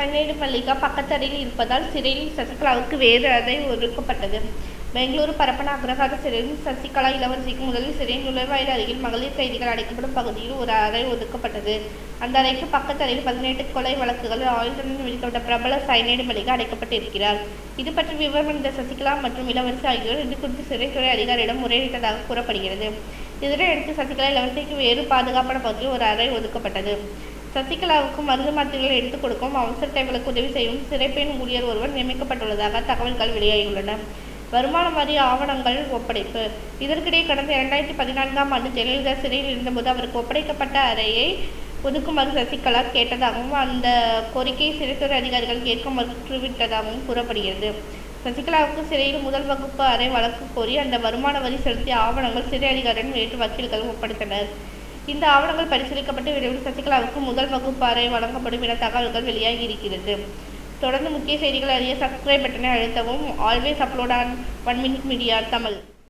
Cyanide Mallika பக்கத்தறையில் இருப்பதால் சிறையில் சசிகலாவுக்கு வேறு அறை ஒதுக்கப்பட்டது. பெங்களூரு பரப்பன அக்ரஹார சிறையில் சசிகலா இளவரசிக்கு முதலில் சிறையின் நுழைவாயில் அருகில் மகளிர் கைதிகள் அடைக்கப்படும் பகுதியில் ஒரு அறை ஒதுக்கப்பட்டது. அந்த அறைக்கு பக்கத்தறையில் பதினெட்டு கொலை வழக்குகள் ஆயுதத்துடன் விடுக்கப்பட்ட பிரபல சைனைடு மல்லிகா அடைக்கப்பட்டிருக்கிறார். இது பற்றி விவரம் அறிந்த சசிகலா மற்றும் இளவரசி ஆகியோர் இது குறித்து சிறைத்துறை அதிகாரியிடம் முறையிட்டதாக கூறப்படுகிறது. இதனையடுத்து சசிகலா இளவரசிக்கு வேறு பாதுகாப்பான பகுதியில் ஒரு அறை ஒதுக்கப்பட்டது. சசிகலாவுக்கு மருந்து மாத்திரைகளை எடுத்துக் கொடுக்கவும் அவசர தேவைகளுக்கு உதவி செய்யவும் சிறைப்பெண் ஊழியர் ஒருவர் நியமிக்கப்பட்டுள்ளதாக தகவல்கள் வெளியாகியுள்ளன. வருமான வரி ஆவணங்கள் ஒப்படைப்பு. இதற்கிடையே கடந்த இரண்டாயிரத்தி பதினான்காம் ஆண்டு ஜெயலலிதா சிறையில் இருந்தபோது அவருக்கு ஒப்படைக்கப்பட்ட அறையை ஒதுக்குமாறு சசிகலா கேட்டதாகவும் அந்த கோரிக்கையை சிறைத்துறை அதிகாரிகள் கேட்க மறுத்துவிட்டதாகவும் கூறப்படுகிறது. சசிகலாவுக்கு சிறையில் முதல் வகுப்பு அறை வழக்கு கோரி அந்த வருமான வரி செலுத்திய ஆவணங்கள் சிறை அதிகாரிடன் நேற்று வக்கீல்கள் ஒப்படைத்தனர். இந்த ஆவணங்கள் பரிசீலிக்கப்பட்டு விரைவில் சசிகலாவுக்கு முதல் வகுப்பு வழங்கப்படும் என தகவல்கள் வெளியாகி இருக்கிறது. தொடர்ந்து முக்கிய செய்திகள் அறிய சப்ஸ்கிரைப் பட்டனை அழுத்தவும். Always upload on one minute media Tamil.